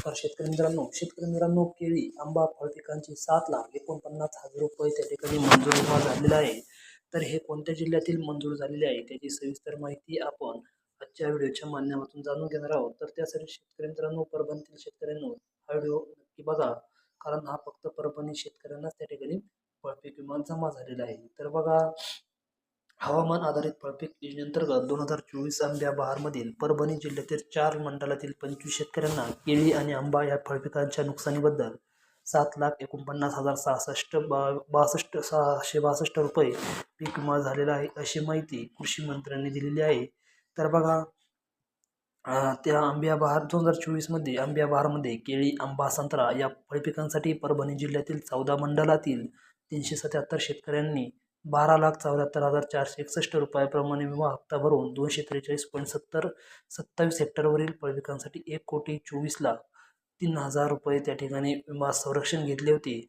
नमस्कार शेतकरी मित्रांनो शेतकरी मित्रांनो केळी आंबा फळ पिकांची सात लाख एकोणपन्नास हजार रुपये त्या ठिकाणी मंजूर झालेला आहे. तर हे कोणत्या जिल्ह्यातील मंजूर झालेले आहे त्याची सविस्तर माहिती आपण आजच्या व्हिडिओच्या माध्यमातून जाणून घेणार आहोत. तर त्यासाठी शेतकरी मित्रांनो परभणीतील शेतकऱ्यांनो हा व्हिडिओ नक्की बघा कारण हा फक्त परभणी शेतकऱ्यांनाच त्या ठिकाणी फळपीक विमा जमा झालेला आहे. तर बघा हवामान आधारित फळपीक योजनेअंतर्गत दोन हजार चोवीस आंब्या बहारमधील परभणी जिल्ह्यातील चार मंडळातील पंचवीस शेतकऱ्यांना केळी आणि आंबा या फळपिकांच्या नुकसानीबद्दल सात लाख एकोणपन्नास हजार सहासष्ट बा बासष्ट सहाशे बासष्ट रुपये पीक विमा झालेला आहे अशी माहिती कृषी मंत्र्यांनी दिलेली आहे. तर बघा त्या आंब्या बहार दोन हजार चोवीसमध्ये आंब्या बहारमध्ये केळी आंबा संत्रा या फळपिकांसाठी परभणी जिल्ह्यातील चौदा मंडळातील तीनशे सत्याहत्तर शेतकऱ्यांनी बारा लाख चौऱ्याहत्तर हजार चारशे एकसष्ट रुपयाप्रमाणे विमा हप्ता भरून दोनशे त्रेचाळीस पॉईंट सत्तर सत्तावीस हेक्टरवरील पळविकांसाठी एक कोटी चोवीस लाख तीन हजार रुपये त्या ठिकाणी विमा संरक्षण घेतले होते.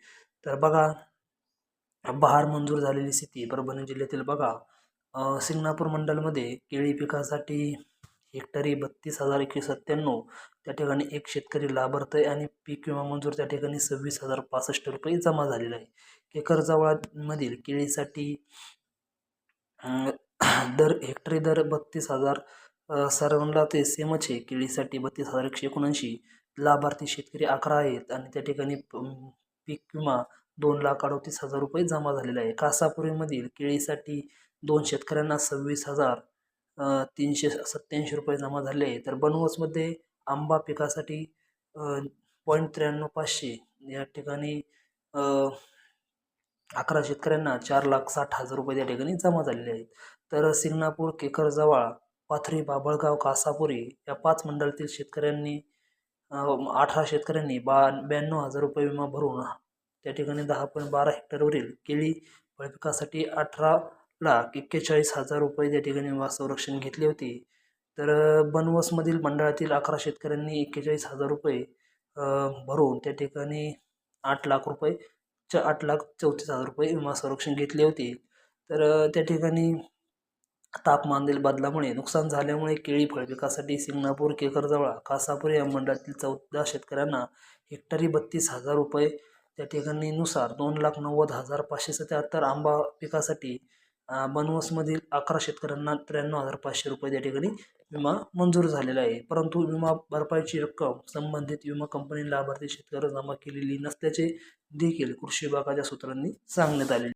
तर बघा बहार मंजूर झालेली स्थिती परभणी जिल्ह्यातील बघा. सिंगणापूर मंडलमध्ये केळी पिकासाठी हेक्टरी बत्तीस हजार एकशे सत्त्याण्णव. त्या ठिकाणी एक शेतकरी लाभार्थ आहे आणि पीक विमा मंजूर. त्या ठिकाणी सव्वीस हजार पासष्ट रुपये जमा झालेला आहे. एकरजवळामधील केळीसाठी दर हेक्टरी दर बत्तीस हजार सर्वांना ते सेमच आहे. केळीसाठी बत्तीस हजार एकशे एकोणऐंशी लाभार्थी शेतकरी अकरा आहेत आणि त्या ठिकाणी प- पीक विमा दोन लाख अडतीस हजार रुपये जमा झालेला आहे. कासापुरीमधील केळीसाठी दोन शेतकऱ्यांना सव्वीस हजार तीनशे सत्त्याऐंशी रुपये जमा झाले आहे. तर बनवसमध्ये आंबा पिकासाठी पॉईंट त्र्याण्णव पाचशे या ठिकाणी अकरा शेतकऱ्यांना चार लाख साठ हजार रुपये त्या ठिकाणी जमा झालेले आहेत. तर सिंगणापूर केकरजवळ पाथरी बाबळगाव कासापुरी या पाच मंडळातील शेतकऱ्यांनी अठरा शेतकऱ्यांनी बा ब्याण्णव हजार रुपये विमा भरून त्या ठिकाणी दहा पॉईंट बारा हेक्टरवरील केळी फळपिकासाठी अठरा लाख एक्केचाळीस हजार रुपये त्या ठिकाणी विमा संरक्षण घेतले होते. तर बनवसमधील मंडळातील अकरा शेतकऱ्यांनी एक्केचाळीस हजार रुपये भरून त्या ठिकाणी आठ लाख रुपये च आठ लाख चौतीस हजार रुपये विमा संरक्षण घेतले होते. तर त्या ठिकाणी तापमानातील बदलामुळे नुकसान झाल्यामुळे केळी फळपिकासाठी सिंगणापूर केकरजवळ कासापूर या मंडळातील चौदा शेतकऱ्यांना हेक्टरी बत्तीस हजार रुपये त्या ठिकाणी नुसार दोन लाख नव्वद हजार पाचशे सत्याहत्तर आंबा पिकासाठी बनवसमधील अकरा शेतकऱ्यांना त्र्याण्णव हजार पाचशे रुपये त्या ठिकाणी विमा मंजूर झालेला आहे. परंतु विमा भरपाईची रक्कम संबंधित विमा कंपनी लाभार्थी शेतकऱ्याला जमा केलेली नसल्याचे देखील कृषी विभागाच्या सूत्रांनी सांगण्यात आले